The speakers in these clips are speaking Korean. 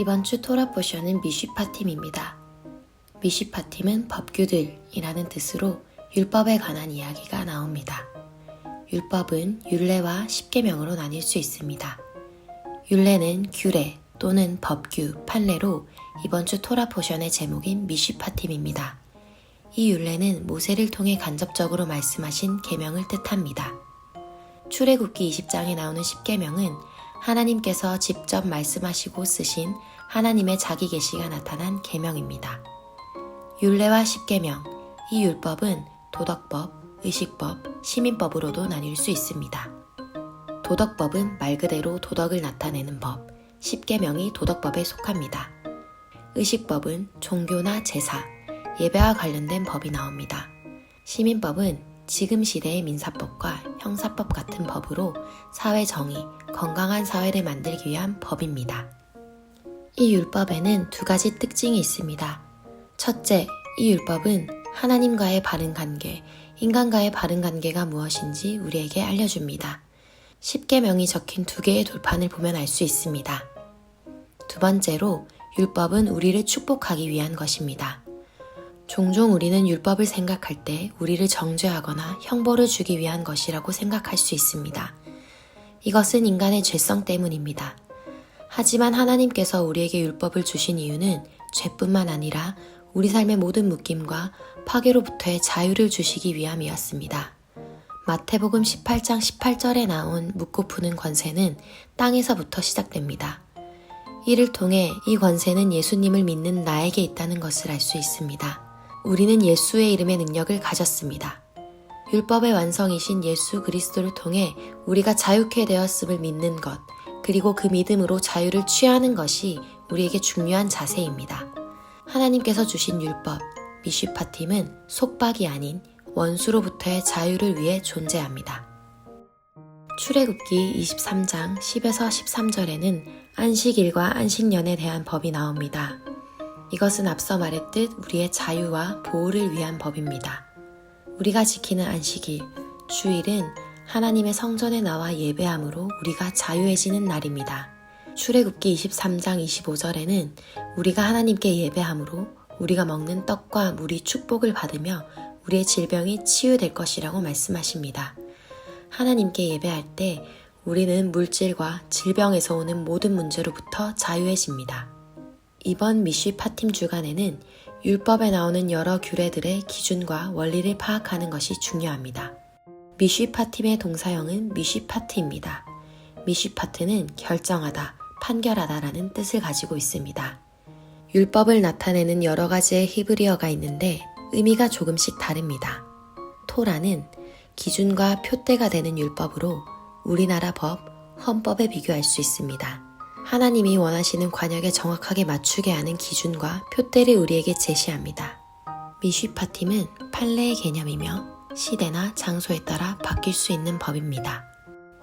이번 주 토라 포션은 미쉬파팀입니다. 미쉬파팀은 법규들이라는 뜻으로 율법에 관한 이야기가 나옵니다. 율법은 율례와 십계명으로 나뉠 수 있습니다. 율례는 규례 또는 법규, 판례로 이번 주 토라 포션의 제목인 미쉬파팀입니다. 이 율례는 모세를 통해 간접적으로 말씀하신 계명을 뜻합니다. 출애굽기 20장에 나오는 십계명은 하나님께서 직접 말씀하시고 쓰신 하나님의 자기 계시가 나타난 계명입니다. 율례와 십계명, 이 율법은 도덕법, 의식법, 시민법으로도 나뉠 수 있습니다. 도덕법은 말 그대로 도덕을 나타내는 법, 십계명이 도덕법에 속합니다. 의식법은 종교나 제사, 예배와 관련된 법이 나옵니다. 시민법은 지금 시대의 민사법과 형사법 같은 법으로 사회 정의, 건강한 사회를 만들기 위한 법입니다. 이 율법에는 두 가지 특징이 있습니다. 첫째, 이 율법은 하나님과의 바른 관계, 인간과의 바른 관계가 무엇인지 우리에게 알려줍니다. 십계명이 적힌 두 개의 돌판을 보면 알 수 있습니다. 두 번째로, 율법은 우리를 축복하기 위한 것입니다. 종종 우리는 율법을 생각할 때 우리를 정죄하거나 형벌을 주기 위한 것이라고 생각할 수 있습니다. 이것은 인간의 죄성 때문입니다. 하지만 하나님께서 우리에게 율법을 주신 이유는 죄뿐만 아니라 우리 삶의 모든 묶임과 파괴로부터의 자유를 주시기 위함이었습니다. 마태복음 18장 18절에 나온 묻고 푸는 권세는 땅에서부터 시작됩니다. 이를 통해 이 권세는 예수님을 믿는 나에게 있다는 것을 알 수 있습니다. 우리는 예수의 이름의 능력을 가졌습니다. 율법의 완성이신 예수 그리스도를 통해 우리가 자유케 되었음을 믿는 것, 그리고 그 믿음으로 자유를 취하는 것이 우리에게 중요한 자세입니다. 하나님께서 주신 율법, 미쉬파팀은 속박이 아닌 원수로부터의 자유를 위해 존재합니다. 출애굽기 23장 10에서 13절에는 안식일과 안식년에 대한 법이 나옵니다. 이것은 앞서 말했듯 우리의 자유와 보호를 위한 법입니다. 우리가 지키는 안식일, 주일은 하나님의 성전에 나와 예배함으로 우리가 자유해지는 날입니다. 출애굽기 23장 25절에는 우리가 하나님께 예배함으로 우리가 먹는 떡과 물이 축복을 받으며 우리의 질병이 치유될 것이라고 말씀하십니다. 하나님께 예배할 때 우리는 물질과 질병에서 오는 모든 문제로부터 자유해집니다. 이번 미쉬 파팀 주간에는 율법에 나오는 여러 규례들의 기준과 원리를 파악하는 것이 중요합니다. 미쉬 파팀의 동사형은 미쉬 파트입니다. 미쉬 파트는 결정하다, 판결하다라는 뜻을 가지고 있습니다. 율법을 나타내는 여러 가지의 히브리어가 있는데 의미가 조금씩 다릅니다. 토라는 기준과 표대가 되는 율법으로 우리나라 법, 헌법에 비교할 수 있습니다. 하나님이 원하시는 관역에 정확하게 맞추게 하는 기준과 표대를 우리에게 제시합니다. 미쉬파팀은 판례의 개념이며 시대나 장소에 따라 바뀔 수 있는 법입니다.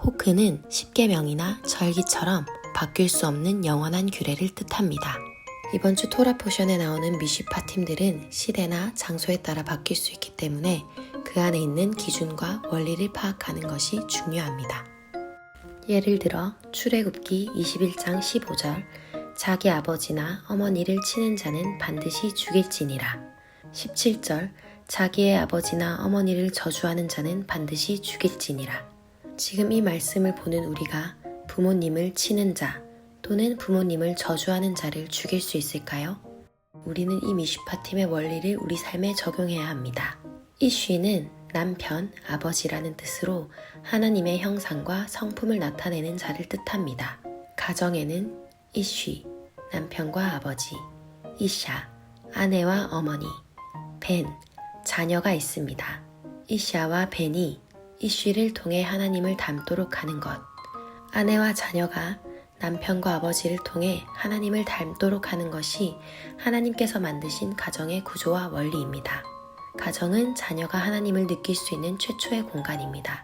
호크는 십계명이나 절기처럼 바뀔 수 없는 영원한 규례를 뜻합니다. 이번 주 토라 포션에 나오는 미쉬파 팀들은 시대나 장소에 따라 바뀔 수 있기 때문에 그 안에 있는 기준과 원리를 파악하는 것이 중요합니다. 예를 들어 출애굽기 21장 15절 자기 아버지나 어머니를 치는 자는 반드시 죽일지니라. 17절 자기의 아버지나 어머니를 저주하는 자는 반드시 죽일지니라. 지금 이 말씀을 보는 우리가 부모님을 치는 자 또는 부모님을 저주하는 자를 죽일 수 있을까요? 우리는 이 미슈파 팀의 원리를 우리 삶에 적용해야 합니다. 이 쉬는 남편, 아버지라는 뜻으로 하나님의 형상과 성품을 나타내는 자를 뜻합니다. 가정에는 이쉬, 남편과 아버지, 이샤, 아내와 어머니, 벤, 자녀가 있습니다. 이샤와 벤이 이쉬를 통해 하나님을 닮도록 하는 것, 아내와 자녀가 남편과 아버지를 통해 하나님을 닮도록 하는 것이 하나님께서 만드신 가정의 구조와 원리입니다. 가정은 자녀가 하나님을 느낄 수 있는 최초의 공간입니다.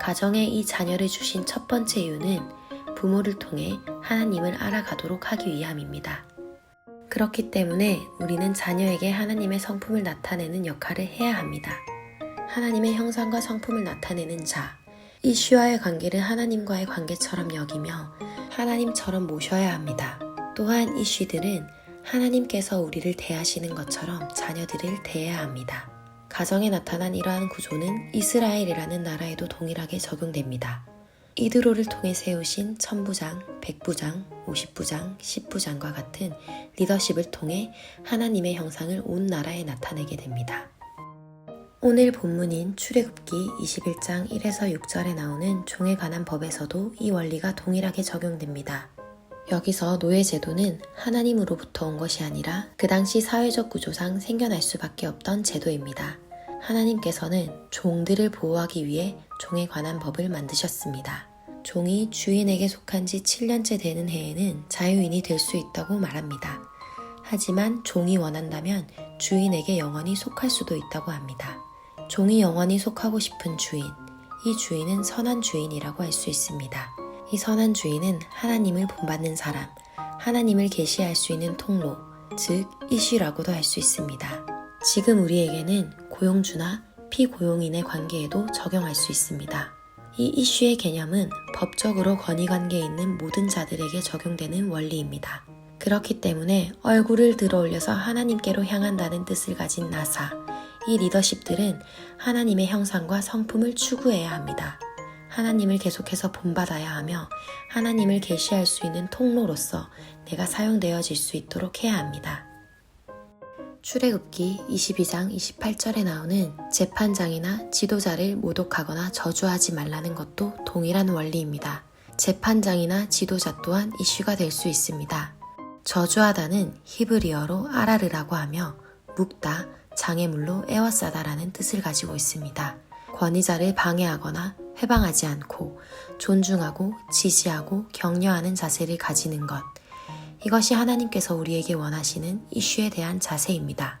가정에 이 자녀를 주신 첫 번째 이유는 부모를 통해 하나님을 알아가도록 하기 위함입니다. 그렇기 때문에 우리는 자녀에게 하나님의 성품을 나타내는 역할을 해야 합니다. 하나님의 형상과 성품을 나타내는 자, 이슈와의 관계를 하나님과의 관계처럼 여기며 하나님처럼 모셔야 합니다. 또한 이슈들은 하나님께서 우리를 대하시는 것처럼 자녀들을 대해야 합니다. 가정에 나타난 이러한 구조는 이스라엘이라는 나라에도 동일하게 적용됩니다. 이드로를 통해 세우신 천부장, 백부장, 오십부장, 십부장과 같은 리더십을 통해 하나님의 형상을 온 나라에 나타내게 됩니다. 오늘 본문인 출애굽기 21장 1에서 6절에 나오는 종에 관한 법에서도 이 원리가 동일하게 적용됩니다. 여기서 노예 제도는 하나님으로부터 온 것이 아니라 그 당시 사회적 구조상 생겨날 수밖에 없던 제도입니다. 하나님께서는 종들을 보호하기 위해 종에 관한 법을 만드셨습니다. 종이 주인에게 속한 지 7년째 되는 해에는 자유인이 될 수 있다고 말합니다. 하지만 종이 원한다면 주인에게 영원히 속할 수도 있다고 합니다. 종이 영원히 속하고 싶은 주인, 이 주인은 선한 주인이라고 할 수 있습니다. 이 선한 주인은 하나님을 본받는 사람, 하나님을 계시할 수 있는 통로, 즉 이슈라고도 할 수 있습니다. 지금 우리에게는 고용주나 피고용인의 관계에도 적용할 수 있습니다. 이 이슈의 개념은 법적으로 권위 관계에 있는 모든 자들에게 적용되는 원리입니다. 그렇기 때문에 얼굴을 들어 올려서 하나님께로 향한다는 뜻을 가진 나사, 이 리더십들은 하나님의 형상과 성품을 추구해야 합니다. 하나님을 계속해서 본받아야 하며 하나님을 계시할 수 있는 통로로서 내가 사용되어질 수 있도록 해야 합니다. 출애굽기 22장 28절에 나오는 재판장이나 지도자를 모독하거나 저주하지 말라는 것도 동일한 원리입니다. 재판장이나 지도자 또한 이슈가 될 수 있습니다. 저주하다는 히브리어로 아라르라고 하며 묵다, 장애물로 에워싸다라는 뜻을 가지고 있습니다. 권위자를 방해하거나 회방하지 않고 존중하고 지지하고 격려하는 자세를 가지는 것. 이것이 하나님께서 우리에게 원하시는 이슈에 대한 자세입니다.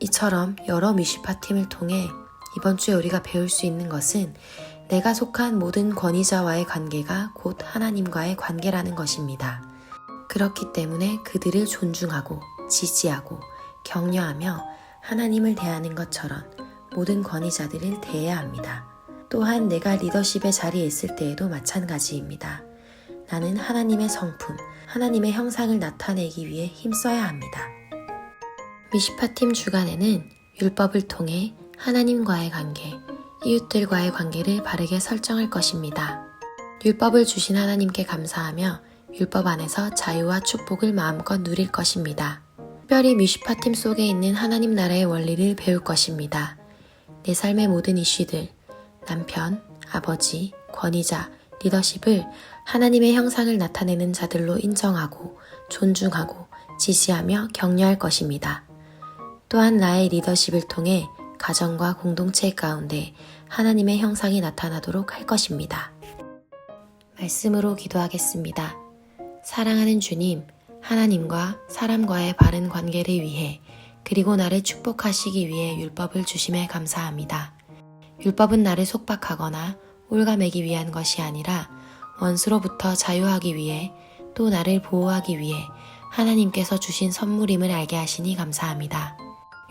이처럼 여러 미시파 팀을 통해 이번 주에 우리가 배울 수 있는 것은 내가 속한 모든 권위자와의 관계가 곧 하나님과의 관계라는 것입니다. 그렇기 때문에 그들을 존중하고 지지하고 격려하며 하나님을 대하는 것처럼 모든 권위자들을 대해야 합니다. 또한 내가 리더십의 자리에 있을 때에도 마찬가지입니다. 나는 하나님의 성품, 하나님의 형상을 나타내기 위해 힘써야 합니다. 미시파팀 주간에는 율법을 통해 하나님과의 관계, 이웃들과의 관계를 바르게 설정할 것입니다. 율법을 주신 하나님께 감사하며 율법 안에서 자유와 축복을 마음껏 누릴 것입니다. 특별히 미시파팀 속에 있는 하나님 나라의 원리를 배울 것입니다. 내 삶의 모든 이슈들, 남편, 아버지, 권위자, 리더십을 하나님의 형상을 나타내는 자들로 인정하고 존중하고 지지하며 격려할 것입니다. 또한 나의 리더십을 통해 가정과 공동체 가운데 하나님의 형상이 나타나도록 할 것입니다. 말씀으로 기도하겠습니다. 사랑하는 주님, 하나님과 사람과의 바른 관계를 위해 그리고 나를 축복하시기 위해 율법을 주심에 감사합니다. 율법은 나를 속박하거나 올가매기 위한 것이 아니라 원수로부터 자유하기 위해 또 나를 보호하기 위해 하나님께서 주신 선물임을 알게 하시니 감사합니다.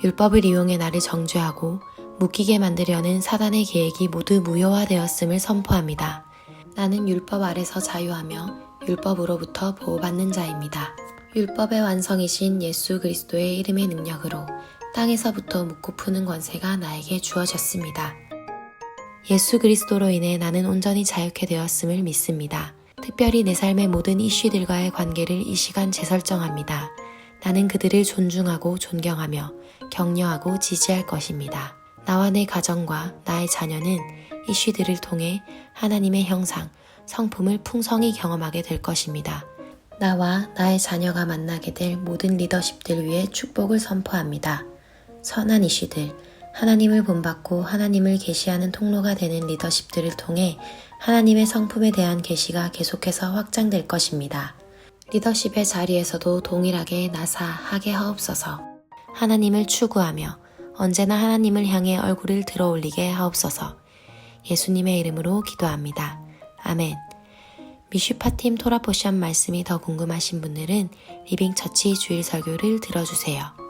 율법을 이용해 나를 정죄하고 묶이게 만들려는 사단의 계획이 모두 무효화되었음을 선포합니다. 나는 율법 아래서 자유하며 율법으로부터 보호받는 자입니다. 율법의 완성이신 예수 그리스도의 이름의 능력으로 땅에서부터 묶고 푸는 권세가 나에게 주어졌습니다. 예수 그리스도로 인해 나는 온전히 자유케 되었음을 믿습니다. 특별히 내 삶의 모든 이슈들과의 관계를 이 시간 재설정합니다. 나는 그들을 존중하고 존경하며 격려하고 지지할 것입니다. 나와 내 가정과 나의 자녀는 이슈들을 통해 하나님의 형상, 성품을 풍성히 경험하게 될 것입니다. 나와 나의 자녀가 만나게 될 모든 리더십들 위해 축복을 선포합니다. 선한 이슈들, 하나님을 본받고 하나님을 계시하는 통로가 되는 리더십들을 통해 하나님의 성품에 대한 계시가 계속해서 확장될 것입니다. 리더십의 자리에서도 동일하게 나사하게 하옵소서. 하나님을 추구하며 언제나 하나님을 향해 얼굴을 들어 올리게 하옵소서. 예수님의 이름으로 기도합니다. 아멘. 미슈파팀 토라포션 말씀이 더 궁금하신 분들은 리빙 처치 주일 설교를 들어주세요.